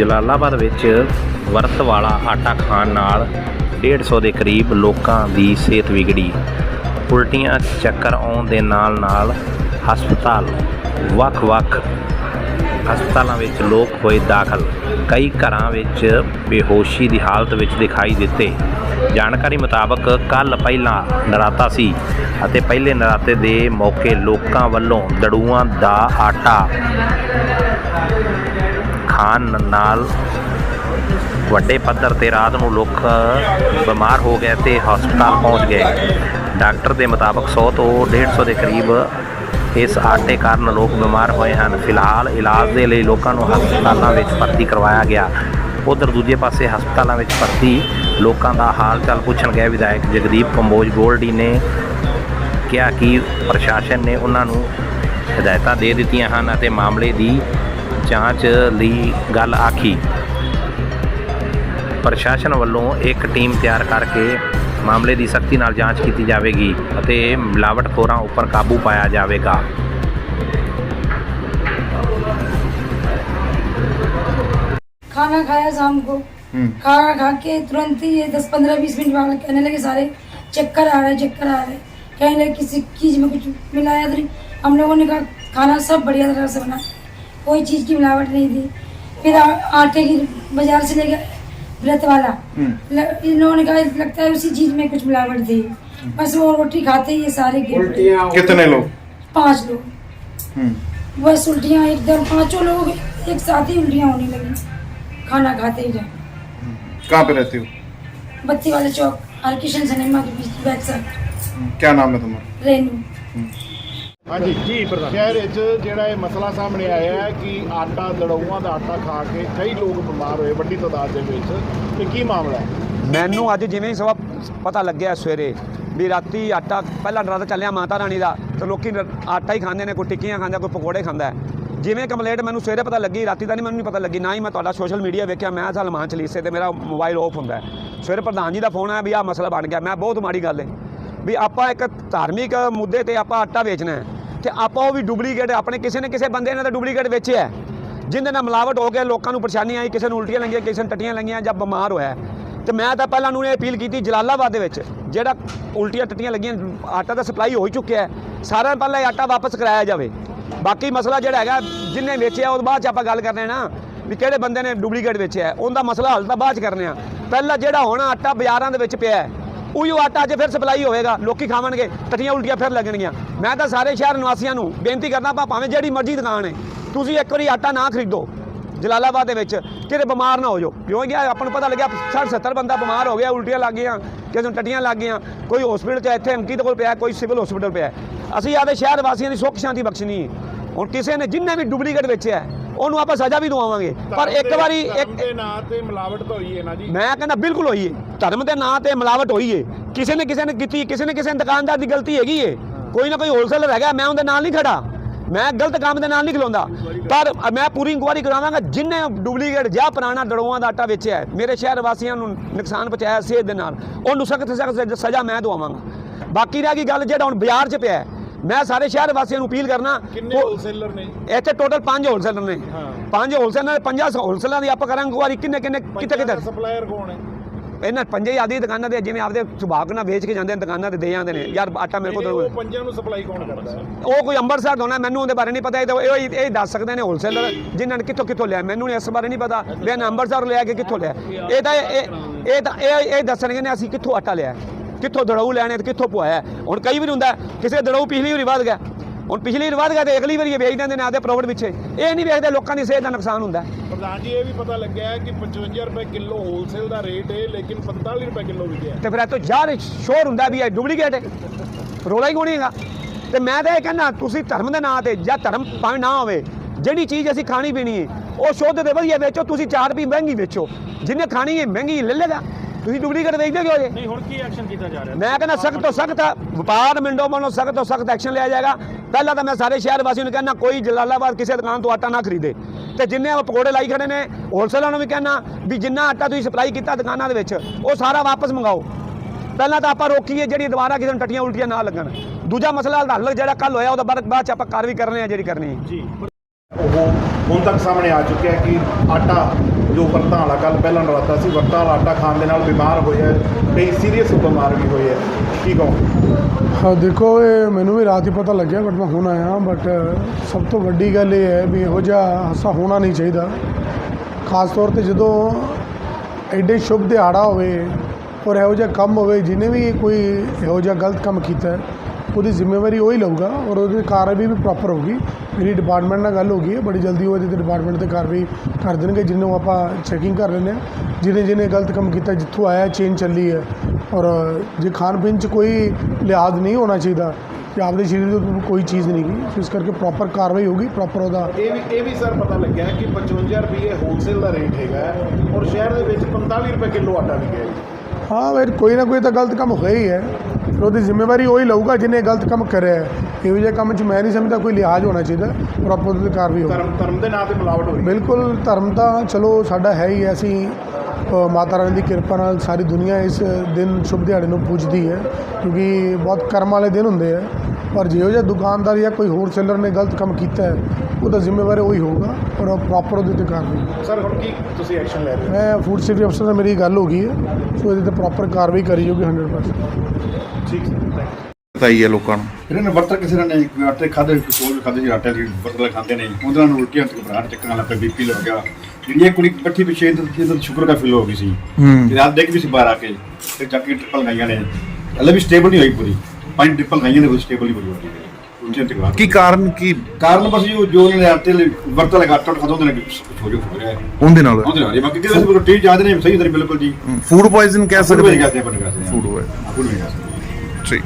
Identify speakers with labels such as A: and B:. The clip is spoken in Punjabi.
A: ਜਲਾਲਾਬਾਦ ਵਿੱਚ ਵਰਤ ਵਾਲਾ ਆਟਾ ਖਾਣ ਨਾਲ 150 ਦੇ ਕਰੀਬ ਲੋਕਾਂ ਦੀ ਸਿਹਤ ਵਿਗੜੀ। ਉਲਟੀਆਂ ਚੱਕਰ ਆਉਣ ਦੇ ਨਾਲ ਨਾਲ ਹਸਪਤਾਲ, ਵੱਖ-ਵੱਖ ਹਸਪਤਾਲਾਂ ਵਿੱਚ ਲੋਕ ਹੋਏ ਦਾਖਲ। ਕਈ ਘਰਾਂ ਵਿੱਚ ਬੇਹੋਸ਼ੀ ਦੀ ਹਾਲਤ ਵਿੱਚ ਦਿਖਾਈ ਦਿੱਤੇ। ਜਾਣਕਾਰੀ ਮੁਤਾਬਕ ਕੱਲ ਪਹਿਲਾ ਨਰਾਤਾ ਸੀ ਅਤੇ ਪਹਿਲੇ ਨਰਾਤੇ ਦੇ ਮੌਕੇ ਲੋਕਾਂ ਵੱਲੋਂ ਦੜੂਆਂ ਦਾ ਆਟਾ ਖਾਣ ਨਾਲ ਵੱਡੇ ਪੱਧਰ ਤੇ ਰਾਤ ਨੂੰ ਲੋਕ ਬਿਮਾਰ ਹੋ ਗਏ ਤੇ ਹਸਪਤਾਲ ਪਹੁੰਚ ਗਏ। ਡਾਕਟਰ ਦੇ ਮੁਤਾਬਕ 100 ਤੋਂ 150 ਦੇ ਕਰੀਬ ਇਸ ਆਟੇ ਕਾਰਨ ਲੋਕ ਬਿਮਾਰ ਹੋਏ ਹਨ। ਫਿਲਹਾਲ ਇਲਾਜ ਦੇ ਲਈ ਲੋਕਾਂ ਨੂੰ ਹਸਪਤਾਲਾਂ ਵਿੱਚ ਭਰਤੀ ਕਰਵਾਇਆ ਗਿਆ। ਉਧਰ ਦੂਜੇ ਪਾਸੇ ਹਸਪਤਾਲਾਂ ਵਿੱਚ ਭਰਤੀ ਲੋਕਾਂ ਦਾ ਹਾਲ ਚਾਲ ਪੁੱਛਣ ਗਏ ਵਿਧਾਇਕ ਜਗਦੀਪ ਕੰਬੋਜ ਗੋਲਡੀ ਨੇ ਕਿਹਾ ਕਿ ਪ੍ਰਸ਼ਾਸਨ ਨੇ ਉਹਨਾਂ ਨੂੰ ਹਦਾਇਤਾਂ ਦੇ ਦਿੱਤੀਆਂ ਹਨ ਅਤੇ ਮਾਮਲੇ ਦੀ ਜਾਂਚ ਲਈ ਗੱਲ ਆਖੀ ਪ੍ਰਸ਼ਾਸਨ ਵੱਲੋਂ ਇੱਕ ਟੀਮ ਤਿਆਰ ਕਰਕੇ ਮਾਮਲੇ ਦੀ ਸਖਤੀ ਨਾਲ ਜਾਂਚ ਕੀਤੀ ਜਾਵੇਗੀ ਅਤੇ ਮਿਲਾਵਟਖੋਰਾਂ ਉੱਪਰ ਕਾਬੂ ਪਾਇਆ ਜਾਵੇਗਾ
B: खाना खाया शाम को खाना खा के तुरंत ही ये दस पंद्रह बीस मिनट बाद कहने लगे सारे चक्कर आ रहे चक्कर आ रहे कहने लगे किसी चीज में कुछ मिलाया तो नहीं हम लोगों ने कहा खाना सब बढ़िया तरह से बना कोई चीज़ की मिलावट नहीं थी। फिर आ, आटे की बाज़ार से ले व्रत वाला ल- इन लोगों ने कहा लगता है उसी चीज़ में कुछ मिलावट थी। बस वो रोटी खाते ही ये सारे
C: कितने लोग?
B: पाँच लोग।
C: हम्म।
B: बस उल्टियाँ एकदम पाँचों लोग एक साथ ही उल्टियाँ होने लगी। खाना खाते ही
C: कहाँ पे रहती हो?
B: बत्ती वाले चौक हरकिशन सिनेमा के बीच बैक साइड
C: क्या नाम है तुम्हारा?
B: रेनू।
D: ਹਾਂਜੀ। ਜੀ ਪ੍ਰਧਾਨ। ਸ਼ਹਿਰ ਵਿੱਚ ਜਿਹੜਾ ਇਹ ਮਸਲਾ ਸਾਹਮਣੇ ਆਇਆ ਹੈ ਕਿ ਆਟਾ ਲੜਾਊਆਂ ਦਾ ਆਟਾ ਖਾ ਕੇ ਕਈ ਲੋਕ ਬਿਮਾਰ ਹੋਏ ਵੱਡੀ ਤਾਦਾਦ ਦੇ ਵਿੱਚ। ਤੇ ਕੀ ਮਾਮਲਾ ਹੈ?
E: ਮੈਨੂੰ ਅੱਜ ਜਿਵੇਂ ਹੀ ਸਵਾ ਪਤਾ ਲੱਗਿਆ ਸਵੇਰੇ ਵੀ ਰਾਤੀ ਆਟਾ ਪਹਿਲਾਂ ਨਰਾਤਾ ਚੱਲਿਆ ਮਾਤਾ ਰਾਣੀ ਦਾ ਤੇ ਲੋਕੀ ਆਟਾ ਹੀ ਖਾਂਦੇ ਨੇ ਕੋਈ ਟਿੱਕੀਆਂ ਖਾਂਦਾ ਕੋਈ ਪਕੌੜੇ ਖਾਂਦਾ। ਜਿਵੇਂ ਕੰਪਲੇਂਟ ਮੈਨੂੰ ਸਵੇਰੇ ਪਤਾ ਲੱਗੀ ਰਾਤੀ ਤਾਂ ਨਹੀਂ ਮੈਨੂੰ ਨਹੀਂ ਪਤਾ ਲੱਗੀ ਨਾ ਹੀ ਮੈਂ ਤੁਹਾਡਾ ਸੋਸ਼ਲ ਮੀਡੀਆ ਵੇਖਿਆ ਮੈਂ ਸਲਮਾਨ ਚਲੀਸੇ ਤੇ ਮੇਰਾ ਮੋਬਾਈਲ ਆਫ ਹੁੰਦਾ ਹੈ। ਸਵੇਰੇ ਪ੍ਰਧਾਨ ਜੀ ਦਾ ਫੋਨ ਆਇਆ ਵੀ ਆਹ ਮਸਲਾ ਬਣ ਗਿਆ ਮੈਂ ਬਹੁਤ ਮਾੜੀ ਗੱਲ ਹੈ। ਵੀ ਆਪਾਂ ਇੱਕ ਧਾਰਮਿਕ ਮੁੱਦੇ ਤੇ ਆਪਾਂ ਆਟਾ ਵੇਚਣਾ ਹੈ। ਤੇ ਆਪਾਂ ਉਹ ਵੀ ਡੁਪਲੀਕੇਟ ਆਪਣੇ ਕਿਸੇ ਨੇ ਕਿਸੇ ਬੰਦੇ ਨੇ ਤਾਂ ਡੁਪਲੀਕੇਟ ਵੇਚਿਆ ਹੈ। ਜਿਹਦੇ ਨਾਲ ਮਿਲਾਵਟ ਹੋ ਕੇ ਲੋਕਾਂ ਨੂੰ ਪਰੇਸ਼ਾਨੀ ਆਈ, ਕਿਸੇ ਨੂੰ ਉਲਟੀਆਂ ਲੱਗੀਆਂ, ਕਿਸੇ ਨੂੰ ਟੱਟੀਆਂ ਲੱਗੀਆਂ ਜਾਂ ਬਿਮਾਰ ਹੋਇਆ ਤੇ ਮੈਂ ਤਾਂ ਪਹਿਲਾਂ ਉਹਨੂੰ ਇਹ ਅਪੀਲ ਕੀਤੀ, ਜਲਾਲਾਬਾਦ ਦੇ ਵਿੱਚ, ਜਿਹੜਾ ਉਲਟੀਆਂ ਟੱਟੀਆਂ ਲੱਗੀਆਂ, ਆਟਾ ਤਾਂ ਸਪਲਾਈ ਹੋ ਹੀ ਚੁੱਕਿਆ ਹੈ। ਸਾਰਿਆਂ ਤੋਂ ਪਹਿਲਾਂ ਇਹ ਆਟਾ ਵਾਪਸ ਕਰਾਇਆ ਜਾਵੇ। ਬਾਕੀ ਮਸਲਾ ਜਿਹੜਾ ਹੈਗਾ, ਜਿੰਨੇ ਵੇਚਿਆ, ਉਹਦੇ ਬਾਅਦ ਚ ਆਪਾਂ ਗੱਲ ਕਰਨੇ ਨਾ, ਵੀ ਕਿਹੜੇ ਬੰਦੇ ਨੇ ਡੁਪਲੀਕੇਟ ਵੇਚਿਆ ਉਹਦਾ ਮਸਲਾ ਹੱਲ ਤਾਂ ਬਾਅਦ ਚ ਕਰਨੇ ਆ। ਪਹਿਲਾਂ ਜਿਹੜਾ ਹੁਣ, ਆਟਾ ਬਾਜ਼ਾਰਾਂ ਦੇ ਵਿੱਚ ਪਿਆ ਹੈ। ਉਹੀ ਆਟਾ ਅੱਜ ਫਿਰ ਸਪਲਾਈ ਹੋਵੇਗਾ, ਲੋਕੀ ਖਾਵਣਗੇ ਟੱਟੀਆਂ ਉਲਟੀਆਂ ਫਿਰ ਲੱਗਣਗੀਆਂ। ਮੈਂ ਤਾਂ ਸਾਰੇ ਸ਼ਹਿਰ ਨਿਵਾਸੀਆਂ ਨੂੰ ਬੇਨਤੀ ਕਰਦਾ ਪਾ ਭਾਵੇਂ ਜਿਹੜੀ ਮਰਜ਼ੀ ਦੁਕਾਨ ਹੈ ਤੁਸੀਂ ਇੱਕ ਵਾਰੀ ਆਟਾ ਨਾ ਖਰੀਦੋ, ਜਲਾਲਾਬਾਦ ਦੇ ਵਿੱਚ, ਕਿਤੇ ਬਿਮਾਰ ਨਾ ਹੋ ਜਾਓ। ਕਿਉਂਕਿ ਗਿਆ, ਆਪਾਂ ਨੂੰ ਪਤਾ ਲੱਗਿਆ 60 70 ਬੰਦਾ ਬਿਮਾਰ ਹੋ ਗਿਆ, ਉਲਟੀਆਂ ਲੱਗ ਗਈਆਂ, ਕਿਸੇ ਨੂੰ ਟੱਟੀਆਂ ਲੱਗ ਗਈਆਂ, ਕੋਈ ਹਸਪੀਟਲ 'ਚ ਇੱਥੇ ਅੰਕਿਤ ਕੋਲ ਪਿਆ, ਕੋਈ ਸਿਵਲ ਹਸਪੀਟਲ ਪਿਆ। ਅਸੀਂ ਆਦੇ ਸ਼ਹਿਰ ਵਾਸੀਆਂ ਦੀ ਸੁੱਖ ਸ਼ਾਂਤੀ ਬਖਸ਼ਣੀ ਹੁਣ ਕਿਸੇ ਨੇ ਜਿੰਨੇ ਵੀ ਡੁਪਲੀਕੇਟ ਵੇਚਿਆ ਉਹਨੂੰ ਆਪਾਂ ਸਜ਼ਾ ਵੀ ਦਵਾਵਾਂਗੇ। ਪਰ ਇੱਕ ਵਾਰੀ ਇੱਕ
D: ਦੇ ਨਾਂ ਤੇ ਮਿਲਾਵਟ ਤਾਂ ਹੋਈ ਹੈ ਨਾ ਜੀ।
E: ਮੈਂ ਕਹਿੰਦਾ ਬਿਲਕੁਲ ਹੋਈ ਏ। ਧਰਮ ਦੇ ਨਾਂ ਤੇ ਮਿਲਾਵਟ ਹੋਈ ਏ। ਕਿਸੇ ਨੇ ਕਿਸੇ ਨੇ ਕੀਤੀ ਕਿਸੇ ਨੇ ਕਿਸੇ ਦੁਕਾਨਦਾਰ ਦੀ ਗਲਤੀ ਹੈਗੀ ਏ। ਕੋਈ ਨਾ ਕੋਈ ਹੋਲਸੇਲਰ ਹੈਗਾ ਮੈਂ ਉਹਦੇ ਨਾਲ ਨਹੀਂ ਖੜਾ। ਮੈਂ ਗਲਤ ਕੰਮ ਦੇ ਨਾਲ ਨਹੀਂ ਖਲੋਂਦਾ। ਪਰ ਮੈਂ ਪੂਰੀ ਇਨਕੁਆਰੀ ਕਰਾਵਾਂਗਾ। ਜਿੰਨੇ ਡੁਪਲੀਕੇਟ ਜਾਂ ਪੁਰਾਣਾ ਦੜੋਆਂ ਦਾ ਆਟਾ ਵੇਚਿਆ ਹੈ, ਮੇਰੇ ਸ਼ਹਿਰ ਵਾਸੀਆਂ ਨੂੰ ਨੁਕਸਾਨ ਪਹੁੰਚਾਇਆ ਸਿਹਤ ਦੇ ਨਾਲ ਉਹਨੂੰ ਸਖਤ ਸਖਤ ਸਜ਼ਾ ਮੈਂ ਦਵਾਵਾਂਗਾ। ਬਾਕੀ ਰਹਿ ਗਈ ਗੱਲ ਜਿਹੜਾ ਹੁਣ ਬਾਜ਼ਾਰ 'ਚ ਪਿਆ ਹੈ, ਮੈਂ ਸਾਰੇ ਸ਼ਹਿਰ ਵਾਸੀਆਂ ਨੂੰ ਅਪੀਲ ਕਰਨਾ
D: ਕਿੰਨੇ ਹੋਲਸੇਲਰ ਨੇ?
E: ਇੱਥੇ ਟੋਟਲ 5 ਹੋਲਸੇਲਰ ਨੇ।
D: ਹਾਂ।
E: ਪੰਜ ਹੋਲਸੇਲਰ ਨੇ ਪੰਜਾਂ ਹੋਲਸੇਲਰਾਂ ਦੀ ਆਪਾਂ ਕਰਾਂਗੇ ਇਨਕੁਆਰੀ ਕਿੰਨੇ ਕਿੰਨੇ ਕਿੱਥੇ ਕਿੱਥੇ?
D: ਸਪਲਾਇਰ ਕੌਣ ਹੈ?
E: ਇਹਨਾਂ ਪੰਜੇ ਆਦੀ ਦੁਕਾਨਾਂ ਦੇ ਜਿਵੇਂ ਆਪਦੇ ਸੁਭਾਗ ਨਾਲ ਵੇਚ ਕੇ ਜਾਂਦੇ ਨੇ ਦੁਕਾਨਾਂ ਤੇ ਦੇ ਜਾਂਦੇ ਨੇ। ਯਾਰ ਆਟਾ ਮੇਰੇ ਕੋਲ
D: ਉਹ ਪੰਜਾਂ ਨੂੰ ਸਪਲਾਈ ਕੌਣ ਕਰਦਾ
E: ਉਹ ਕੋਈ ਅੰਮ੍ਰਿਤਸਰ ਤੋਂ ਨਾ ਮੈਨੂੰ ਉਹਦੇ ਬਾਰੇ ਨਹੀਂ ਪਤਾ ਇਹ ਇਹ ਦੱਸ ਸਕਦੇ ਨੇ ਹੋਲਸੇਲਰ ਜਿਨ੍ਹਾਂ ਨੇ ਕਿੱਥੋਂ ਕਿੱਥੋਂ ਲਿਆ। ਮੈਨੂੰ ਇਸ ਬਾਰੇ ਨਹੀਂ ਪਤਾ। ਵੀ ਇਹਨਾਂ ਅੰਮ੍ਰਿਤਸਰ ਲਿਆ ਕਿ ਕਿੱਥੋਂ ਲਿਆ। ਇਹ ਤਾਂ ਇਹ ਇਹ ਤਾਂ ਇਹ ਇਹ ਦੱਸਣਗੇ ਨੇ ਅਸੀਂ ਕਿੱਥੋਂ ਆਟਾ ਲਿਆ। ਕਿੱਥੋਂ ਦੜਾਊ ਲੈਣੇ ਤੇ ਕਿੱਥੋਂ ਪਵਾਇਆ ਹੁਣ ਕਈ ਵਾਰ ਹੁੰਦਾ ਕਿਸੇ ਦੜਾਊ ਪਿਛਲੀ ਵਾਰੀ ਵੱਧ ਗਿਆ। ਹੁਣ ਪਿਛਲੀ ਵਾਰ ਵੱਧ ਗਿਆ ਤੇ ਅਗਲੀ ਵਾਰੀ ਇਹ ਵੇਚ ਦਿੰਦੇ ਨੇ ਆਪਦੇ ਪ੍ਰੋਫਿਟ ਪਿੱਛੇ। ਇਹ ਨਹੀਂ ਵੇਖਦੇ ਲੋਕਾਂ ਦੀ ਸਿਹਤ ਦਾ ਨੁਕਸਾਨ ਹੁੰਦਾ।
D: ਪ੍ਰਧਾਨ ਜੀ ਇਹ ਵੀ ਪਤਾ ਲੱਗਿਆ ਕਿ 55 ਰੁਪਏ ਕਿਲੋ ਹੋਲਸੇਲ ਦਾ ਰੇਟ ਹੈ ਲੇਕਿਨ 45 ਰੁਪਏ ਕਿਲੋ ਵਿਕਿਆ
E: ਤੇ ਫਿਰ ਇਹ ਤੋਂ ਯਾਰ ਸ਼ੋਰ ਹੁੰਦਾ ਵੀ ਇਹ ਡੁਪਲੀਕੇਟ ਹੈ। ਰੋਲਾ ਹੀ ਕੋਈ ਹੈਗਾ। ਤੇ ਮੈਂ ਤਾਂ ਇਹ ਕਹਿੰਦਾ ਤੁਸੀਂ ਧਰਮ ਦੇ ਨਾਂ ਤੇ ਜਾਂ ਧਰਮ ਭਾਵੇਂ ਨਾ ਹੋਵੇ ਜਿਹੜੀ ਚੀਜ਼ ਅਸੀਂ ਖਾਣੀ ਪੀਣੀ ਹੈ ਉਹ ਸ਼ੁੱਧ ਤੇ ਵਧੀਆ ਵੇਚੋ ਤੁਸੀਂ 4 ਰੁਪਏ ਮਹਿੰਗੀ ਵੇਚੋ। ਜਿਹਨੇ ਖਾਣੀ ਹੈ ਮਹਿੰਗੀ ਲੈ ਲੇਗਾ ਤੁਸੀਂ ਡੁਪਲੀਕੇਟ ਵੇਚਦੇ ਕਿਉਂ ਜੇ
F: ਨਹੀਂ ਹੁਣ ਕੀ ਐਕਸ਼ਨ ਕੀਤਾ ਜਾ ਰਿਹਾ?
E: ਮੈਂ ਕਹਿੰਦਾ ਸਖਤ ਤੋਂ ਸਖਤ ਵਪਾਰ ਮਿੰਡੋ ਮਨੋ ਸਖਤ ਤੋਂ ਸਖਤ ਐਕਸ਼ਨ ਲਿਆ ਜਾਏਗਾ। ਪਹਿਲਾਂ ਤਾਂ ਮੈਂ ਸਾਰੇ ਸ਼ਹਿਰ ਵਾਸੀਆਂ ਨੂੰ ਕਹਿੰਦਾ ਕੋਈ ਜਲਾਲਾਬਾਦ ਕਿਸੇ ਦੁਕਾਨ ਤੋਂ ਆਟਾ ਨਾ ਖਰੀਦੇ। ਤੇ ਜਿੰਨੇ ਉਹ ਪਕੌੜੇ ਲਾਈ ਖੜੇ ਨੇ ਹੋਲਸੇਲਰਾਂ ਨੂੰ ਵੀ ਕਹਿੰਦਾ ਵੀ ਜਿੰਨਾ ਆਟਾ ਤੁਸੀਂ ਸਪਲਾਈ ਕੀਤਾ ਦੁਕਾਨਾਂ ਦੇ ਵਿੱਚ ਉਹ ਸਾਰਾ ਵਾਪਸ ਮੰਗਾਓ। ਪਹਿਲਾਂ ਤਾਂ ਆਪਾਂ ਰੋਕੀਏ ਜਿਹੜੀ ਦੁਬਾਰਾ ਕਿਸੇ ਨੂੰ ਟੱਟੀਆਂ ਉਲਟੀਆਂ ਨਾ ਲੱਗਣ। ਦੂਜਾ ਮਸਲਾ ਹੱਲ ਜਿਹੜਾ ਕੱਲ ਹੋਇਆ ਉਹਦਾ ਬਾਅਦ ਬਾਅਦ ਚ ਆਪਾਂ ਕਾਰਵਾਈ ਕਰਨੇ ਆ ਜਿਹੜੀ ਕਰਨੀ ਹੈ।
D: ਜੀ। ਉਹ ਹੁਣ ਤੱਕ ਸਾਹਮਣੇ ਆ ਚੁੱਕਿਆ ਕਿ ਆਟਾ ਜੋ ਵਰਤਾਂ ਵਾਲਾ ਕੱਲ ਪਹਿਲਾਂ ਨਰਾਤਾ ਸੀ ਵਰਤਾਂ ਵਾਲਾ ਆਟਾ ਖਾਣ ਦੇ ਨਾਲ ਬਿਮਾਰ ਹੋਇਆ ਕਈ ਸੀਰੀਅਸ ਬਿਮਾਰ ਵੀ ਹੋਏ ਹੈ। ਕੀ ਕਹੋ
F: ਹਾਂ, ਦੇਖੋ, ਇਹ ਮੈਨੂੰ ਵੀ ਰਾਤ ਹੀ ਪਤਾ ਲੱਗਿਆ, ਬਟ ਮੈਂ ਹੁਣ ਆਇਆ ਬਟ ਸਭ ਤੋਂ ਵੱਡੀ ਗੱਲ ਇਹ ਹੈ ਵੀ ਇਹੋ ਜਿਹਾ ਹਾਸਾ ਹੋਣਾ ਨਹੀਂ ਚਾਹੀਦਾ। ਖਾਸ ਤੌਰ ਤੇ ਜਦੋਂ ਐਡੇ ਸ਼ੁਭ ਦਿਹਾੜਾ ਹੋਵੇ ਔਰ ਇਹੋ ਜਿਹਾ ਕੰਮ ਹੋਵੇ, ਜਿਹਨੇ ਵੀ ਕੋਈ ਇਹੋ ਜਿਹਾ ਗਲਤ ਕੰਮ ਕੀਤਾ ਉਹਦੀ ਜ਼ਿੰਮੇਵਾਰੀ ਉਹ ਹੀ ਲਊਗਾ ਔਰ ਉਹਦੀ ਕਾਰਵਾਈ ਵੀ ਪ੍ਰੋਪਰ ਹੋਊਗੀ। ਮੇਰੀ ਡਿਪਾਰਟਮੈਂਟ ਨਾਲ ਗੱਲ ਹੋ ਗਈ ਹੈ ਬੜੀ ਜਲਦੀ ਉਹ ਇਹਦੇ ਤੇ ਡਿਪਾਰਟਮੈਂਟ ਤੇ ਕਾਰਵਾਈ ਕਰ ਦੇਣਗੇ ਜਿਹਨੂੰ ਆਪਾਂ ਚੈਕਿੰਗ ਕਰ ਲੈਂਦੇ ਹਾਂ। ਜਿਹਨੇ ਜਿਹਨੇ ਗਲਤ ਕੰਮ ਕੀਤਾ ਜਿੱਥੋਂ ਆਇਆ ਚੇਨ ਚੱਲੀ ਹੈ। ਔਰ ਜੇ ਖਾਣ ਪੀਣ 'ਚ ਕੋਈ ਲਿਹਾਜ਼ ਨਹੀਂ ਹੋਣਾ ਚਾਹੀਦਾ ਕਿ ਆਪਦੇ ਸਰੀਰ ਦੇ ਉੱਤੇ ਕੋਈ ਚੀਜ਼ ਨਹੀਂ ਗਈ ਇਸ ਕਰਕੇ ਪ੍ਰੋਪਰ ਕਾਰਵਾਈ ਹੋਗੀ ਪ੍ਰੋਪਰ ਉਹਦਾ
D: ਇਹ ਵੀ ਇਹ ਵੀ ਸਰ ਪਤਾ ਲੱਗਿਆ ਕਿ 55 ਰੁਪਏ ਹੋਲਸੇਲ ਦਾ ਰੇਟ ਹੈਗਾ ਔਰ ਸ਼ਹਿਰ ਦੇ ਵਿੱਚ 45 ਰੁਪਏ ਕਿਲੋ ਆਟਾ ਵਿਕਿਆ ਹੈ।
F: ਹਾਂ ਫਿਰ ਕੋਈ ਨਾ ਕੋਈ ਤਾਂ ਗਲਤ ਕੰਮ ਹੋਇਆ ਹੀ ਹੈ। ਫਿਰ ਉਹਦੀ ਜ਼ਿੰਮੇਵਾਰੀ ਉਹੀ ਲਊਗਾ ਜਿਹਨੇ ਗਲਤ ਕੰਮ ਕਰਿਆ ਹੈ। ਇਹੋ ਜਿਹੇ ਕੰਮ 'ਚ ਮੈਂ ਨਹੀਂ ਸਮਝਦਾ ਕੋਈ ਲਿਹਾਜ਼ ਹੋਣਾ ਚਾਹੀਦਾ ਪ੍ਰੋਪਰ ਤੇ ਕਾਰਵਾਈ ਹੋਵੇ
D: ਧਰਮ ਧਰਮ ਦੇ ਨਾਂ ਤੇ ਮਿਲਾਵਟ ਹੋ ਰਹੀ ਹੈ
F: ਬਿਲਕੁਲ ਧਰਮ ਤਾਂ ਚਲੋ ਸਾਡਾ ਹੈ ਹੀ ਹੈ, ਅਸੀਂ ਅ, ਮਾਤਾ ਰਾਣੀ ਦੀ ਕਿਰਪਾ ਨਾਲ ਸਾਰੀ ਦੁਨੀਆ ਇਸ ਦਿਨ ਸ਼ੁਭ ਦਿਹਾੜੇ ਨੂੰ ਪੂਜਦੀ ਹੈ ਕਿਉਂਕਿ ਬਹੁਤ ਕਰਮ ਵਾਲੇ ਦਿਨ ਹੁੰਦੇ ਆ ਪਰ ਜਿਹੋ ਜਿਹਾ ਦੁਕਾਨਦਾਰ ਜਾਂ ਕੋਈ ਹੋਰ ਸੇਲਰ ਨੇ ਗਲਤ ਕੰਮ ਕੀਤਾ ਹੈ ਉਹਦਾ ਜ਼ਿੰਮੇਵਾਰ ਉਹੀ ਹੋਊਗਾ ਔਰ ਪ੍ਰੋਪਰ ਉਹਦੇ ਤੇ ਕਾਰਵਾਈ
D: ਸਰ ਹੁਣ ਕੀ ਤੁਸੀਂ ਐਕਸ਼ਨ ਲੈ ਰਹੇ ਹੋ?
F: ਮੈਂ ਫੂਡ ਸੇਫਟੀ ਅਫਸਰ ਨਾਲ ਮੇਰੀ ਗੱਲ ਹੋ ਗਈ ਹੈ ਸੋ ਇਹਦੇ ਤੇ ਪ੍ਰੋਪਰ ਕਾਰਵਾਈ ਕਰੀ ਜਾਊਗੀ 100%
D: ਠੀਕ ਸਰ ਥੈਂਕ ਯੂ
C: ਪਤਾਈ ਹੈ ਲੋਕਾਂ ਨੂੰ।
G: ਇਹਨਾਂ ਨੇ ਵਰਤ ਕਿਸੇ ਨੇ ਕੋਈ ਆਟੇ ਖਾਦੇ ਕੋਈ ਖਾਦੇ ਸੀ ਆਟੇ ਦੀ ਵਰਤ ਲੈ ਖਾਂਦੇ ਨੇ ਉਹਨਾਂ ਨੂੰ ਉਲਟੀਆਂ ਤੇ ਘਬਰਾਹਟ ਚੱਕਣ ਲੱਗ ਪਿਆ ਬੀਪੀ ਲੱਗ ਗਿਆ। ਜਿਹੜੀ ਕੁੜੀ ਬੱਠੀ ਪਿੱਛੇ ਇਹਦੇ ਸ਼ੂਗਰ ਦਾ ਫਿਲ ਹੋ ਗਈ ਸੀ।
C: ਹੂੰ।
G: ਤੇ ਰਾਤ ਦੇਖ ਵੀ ਸੀ ਬਾਹਰ ਆ ਕੇ ਤੇ ਜਾ ਕੇ ਟ੍ਰਿਪਲ ਗਾਈਆਂ ਨੇ। ਹਲੇ ਵੀ ਸਟੇਬਲ ਨਹੀਂ ਹੋਈ ਪੂਰੀ। ਪੰਜ ਟ੍ਰਿਪਲ ਗਾਈਆਂ ਨੇ ਕੋਈ ਸਟੇਬਲ ਨਹੀਂ ਹੋਈ ਤੇ
C: ਕੀ ਕਾਰਨ ਕੀ?
G: ਕਾਰਨ ਬਸ ਜੋ ਜੋ ਨੇ ਆਟੇ ਲਈ ਵਰਤ ਲਗਾ ਆਟਾ ਖਾਦੋਂ ਨੇ ਕੁਝ ਹੋ ਜੋ ਹੋ ਰਿਹਾ ਹੈ।
C: ਉਹਦੇ ਨਾਲ?
G: ਉਹਦੇ ਨਾਲ ਬਾਕੀ ਕਿਹਦੇ ਸੀ ਰੋਟੀ ਜਾਂਦੇ ਨੇ ਸਹੀ ਦਰ ਬਿਲਕੁਲ ਜੀ।
C: ਫੂਡ ਪੋਇਜ਼ਨ ਕਹਿ ਸਕਦੇ ਫੂਡ
G: ਗਏ
C: ਠੀਕ